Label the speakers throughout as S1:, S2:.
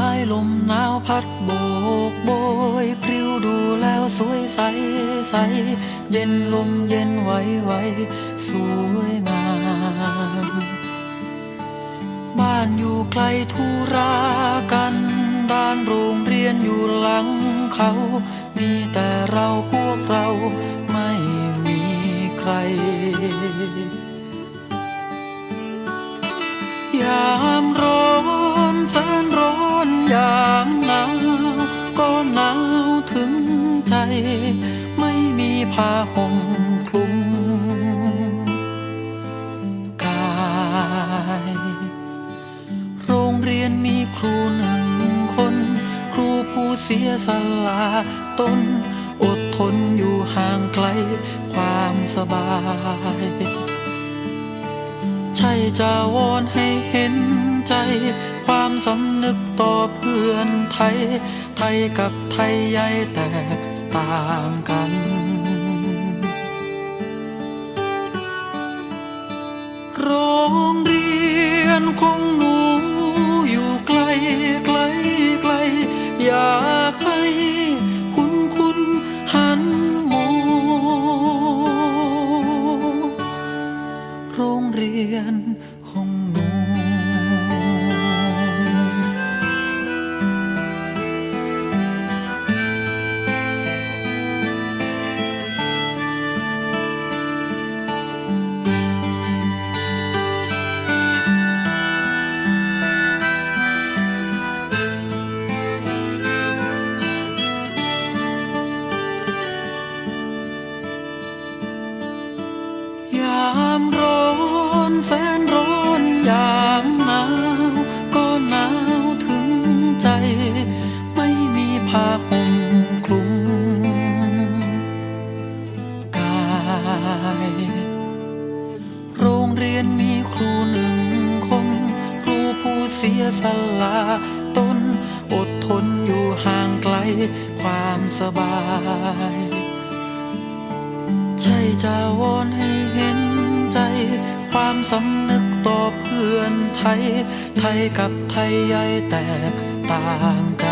S1: ายลมหนาวพัดโบกโบยพริ้วดูแล้วสวยใสใส เย็นลมเย็นไหวไหวสวยงาม บ้านอยู่ไกลทุรากันด้านโรงเรียนอยู่หลังเขา มีแต่เราพวกเราไม่มีใคร ไม่มีผ้าห่มคลุมกาย โรงเรียนมีครูหนึ่งคน ครูผู้เสียสละตนอดทนอยู่ห่างไกลความสบาย ใช่จะวอนให้เห็นใจ ความสำนึกต่อเพื่อนไทย ไทยกับไทยใหญ่แตก ต่างกัน โรงเรียนคง สนร้อนยามหนาวก็หนาวถึงใจ ไม่มีผ้าห่มคลุมกาย โรงเรียนมีครูหนึ่งคน ครูผู้เสียสละตนอดทนอยู่ห่างไกลความสบายใช่จะวอนให้เห็นใจ ความสำนึกต่อเพื่อนไทย ไทยกับไทยใหญ่แตกต่างกัน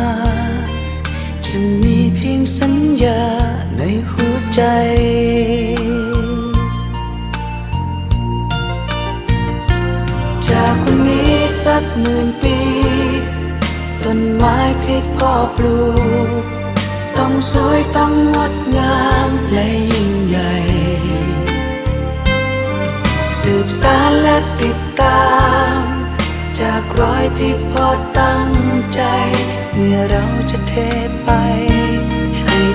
S2: ใจ จากวันนี้สักหมื่นปี ต้นไม้ที่พ่อปลูก ต้องสวยต้องงดงามและยิ่งใหญ่ สืบสานและติดตาม จากรอยที่พ่อตั้งใจ เมื่อเราจะเทไป